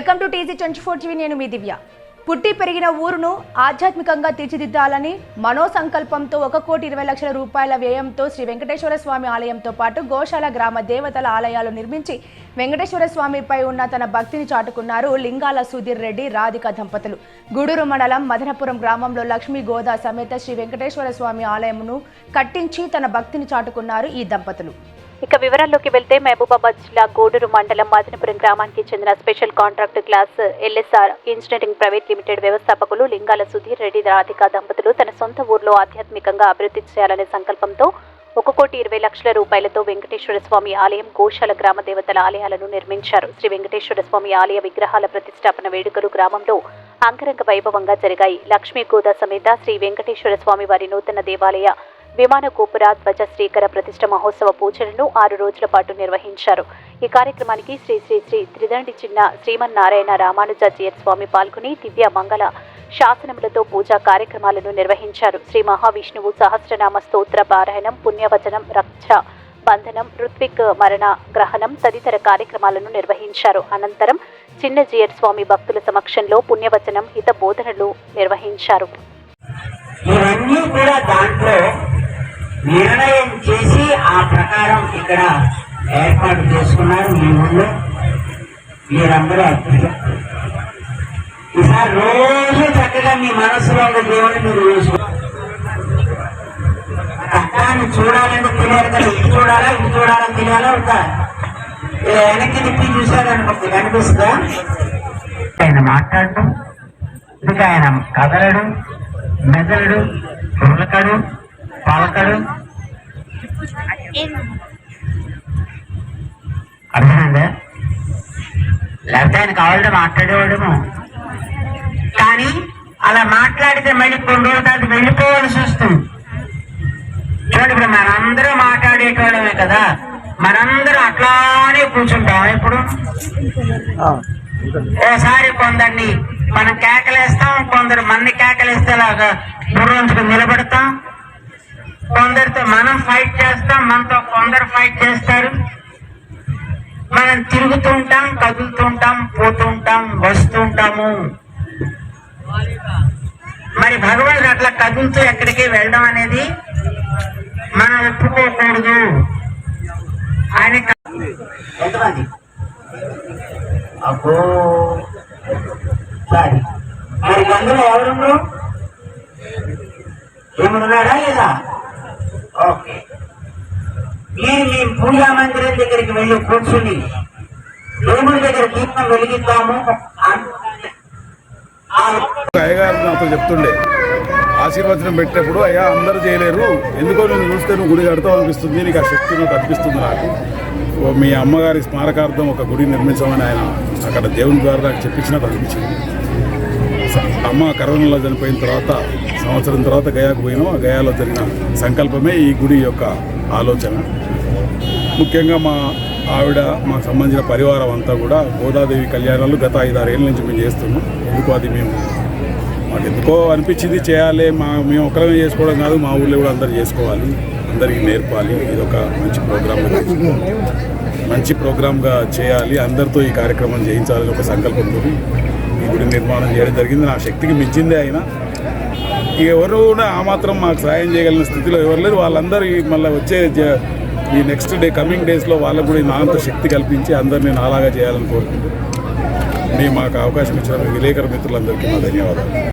Welcome to TG twenty four TV నేను మీ దివ్య. పుట్టి పెరిగిన ఊరును ఆధ్యాత్మికంగా తీర్చిదిద్దాలని మనో సంకల్పంతో ఒక కోటి ఇరవై లక్షల రూపాయల వ్యయంతో శ్రీ వెంకటేశ్వర స్వామి ఆలయంతో పాటు గోశాల గ్రామ దేవతల ఆలయాలు నిర్మించి వెంకటేశ్వర స్వామిపై ఉన్న తన భక్తిని చాటుకున్నారు లింగాల సుధీర్ రెడ్డి రాధిక దంపతులు. గూడూరు మండలం మదనపురం గ్రామంలో లక్ష్మీ గోదా సమేత శ్రీ వెంకటేశ్వర స్వామి ఆలయమును కట్టించి తన భక్తిని చాటుకున్నారు ఈ దంపతులు. ఇక వివరాల్లోకి వెళ్తే మహబూబాబాద్ జిల్లా గోడూరు మండలం మాదినపురం గ్రామానికి చెందిన special contract class LSR engineering private limited వ్యవస్థాపకులు లింగాల సుధీర్ రెడ్డి రాధిక దంపతులు తన సొంత ఊర్లో ఆధ్యాత్మికంగా అభివృద్ధి చేయాలనే సంకల్పంతో ఒక కోటి ఇరవై లక్షల రూపాయలతో వెంకటేశ్వర స్వామి ఆలయం గోశాల గ్రామ దేవతల ఆలయాలను నిర్మించారు. శ్రీ వెంకటేశ్వర స్వామి ఆలయ విగ్రహాల ప్రతిష్టాపన వేడుకలు గ్రామంలో అంగరంగ వైభవంగా జరిగాయి. లక్ష్మీ గోదా సమేత శ్రీ వెంకటేశ్వర స్వామి వారి నూతన దేవాలయ విమాన గోపుర ధ్వజ శ్రీకర ప్రతిష్ట మహోత్సవ పూజలను ఆరు రోజుల పాటు నిర్వహించారు. ఈ కార్యక్రమానికి శ్రీ శ్రీ శ్రీ త్రిదండి చిన్న శ్రీమన్నారాయణ రామానుజాచార్య స్వామి పాల్గొని దివ్య మంగళ శాసనములతో పూజా కార్యక్రమాలను నిర్వహించారు. శ్రీ మహావిష్ణువు సహస్రనామ స్తోత్ర పారాయణం పుణ్యవచనం రక్ష బంధనం ఋత్విక్ మరణ గ్రహణం తదితర కార్యక్రమాలను నిర్వహించారు. అనంతరం చిన్న జియర్ స్వామి భక్తుల సమక్షంలో పుణ్యవచనం హిత బోధనలు నిర్వహించారు. ఇవన్నీ కూడా దాంట్లో నిర్ణయం చేసి ఆ ప్రకారం ఇక్కడ ఏర్పాటు చేసుకున్నారు మీ ఊళ్ళో. మీరందరూ అద్భుతం. ఈసారి రోజు చక్కగా మీ మనసులో ఉన్న దేవుని మీరు చూసుకో కష్టాన్ని చూడాలంటే తెలియాలి కదా ఇది చూడాలా ఇది చూడాలని తెలియాలా ఒక వెనక్కి తిప్పి చూశారనుకోండి కనిపిస్తుందా? ఆయన మాట్లాడటం ఇంకా ఆయన కదలడు మెదలడు ఉరకడు పలకడు అర్థమైందా? లేకపోతే ఆయన కావాలంటే మాట్లాడేవాడేమో. కానీ అలా మాట్లాడితే మళ్ళీ కొన్ని రోజుల తర్వాత వెళ్ళిపోవాల్సి వస్తుంది. చూడండి ఇప్పుడు మనందరూ మాట్లాడేటోళ్ళమే కదా. మనందరం అట్లానే కూర్చుంటాం ఇప్పుడు? ఓసారి కొందరిని మనం కేకలేస్తాం కొందరు మన్ని కేకలేస్తేలాగా బుర్రంచుకుని నిలబడతాం. కొందరితో మనం ఫైట్ చేస్తాం మనతో కొందరు ఫైట్ చేస్తారు. మనం తిరుగుతుంటాం కదులుతుంటాం పోతుంటాం వస్తుంటాము. మరి భగవంతుడు అట్లా కదులుతూ ఎక్కడికి వెళ్ళడం అనేది మనం ఒప్పుకోకూడదు. ఆయన ఎంతమంది? అబ్బో. సారీ. మరి అందులో ఎవరున్నారు? ఏమన్నాడా లేదా? ఓకే. మీరు మీ పూజా మందిరం దగ్గరికి వెళ్ళి కూర్చుని దేవుడి దగ్గర దీపం వెలిగిద్దాము. అయ్యగారు నాతో చెప్తుండే ఆశీర్వచనం పెట్టినప్పుడు అయ్యా అందరూ చేయలేరు. ఎందుకో నువ్వు చూస్తే నువ్వు గుడి కడతావు అనిపిస్తుంది నీకు ఆ శక్తి నువ్వు కనిపిస్తుంది నాకు. మీ అమ్మగారి స్మారకార్థం ఒక గుడి నిర్మించమని ఆయన అక్కడ దేవుని ద్వారా నాకు చెప్పించినట్టు అనిపించింది. అమ్మ కరోనాలో చనిపోయిన తర్వాత సంవత్సరం తర్వాత గయాకు పోయినాం. ఆ గయాలో జరిగిన సంకల్పమే ఈ గుడి యొక్క ఆలోచన. ముఖ్యంగా మా ఆవిడ మాకు సంబంధించిన పరివారం అంతా కూడా గోదాదేవి కళ్యాణాలు గత ఐదారేళ్ళ నుంచి మేము చేస్తున్నాం. ఎందుకు అది మేము మాకు ఎందుకో అనిపించింది చేయాలి మా మేము ఒకరమే చేసుకోవడం కాదు మా ఊళ్ళో కూడా అందరు చేసుకోవాలి అందరికీ నేర్పాలి. ఇది ఒక మంచి ప్రోగ్రామ్. మంచి ప్రోగ్రామ్గా చేయాలి అందరితో ఈ కార్యక్రమం చేయించాలని ఒక సంకల్పంతో. గుడి నిర్మాణం చేయడం జరిగింది. నా శక్తికి మించిందే అయినా ఎవరు కూడా ఆ మాత్రం మాకు సాయం చేయగలిగిన స్థితిలో ఎవరు లేరు. వాళ్ళందరూ మళ్ళీ వచ్చే ఈ నెక్స్ట్ డే కమింగ్ డేస్లో వాళ్ళకు కూడా నాంత శక్తి కల్పించి అందరినీ నాలాగా చేయాలని కోరుకుంటున్నాను మీ మాకు అవకాశం ఇచ్చిన విలేకరు మిత్రులందరికీ మా ధన్యవాదాలు.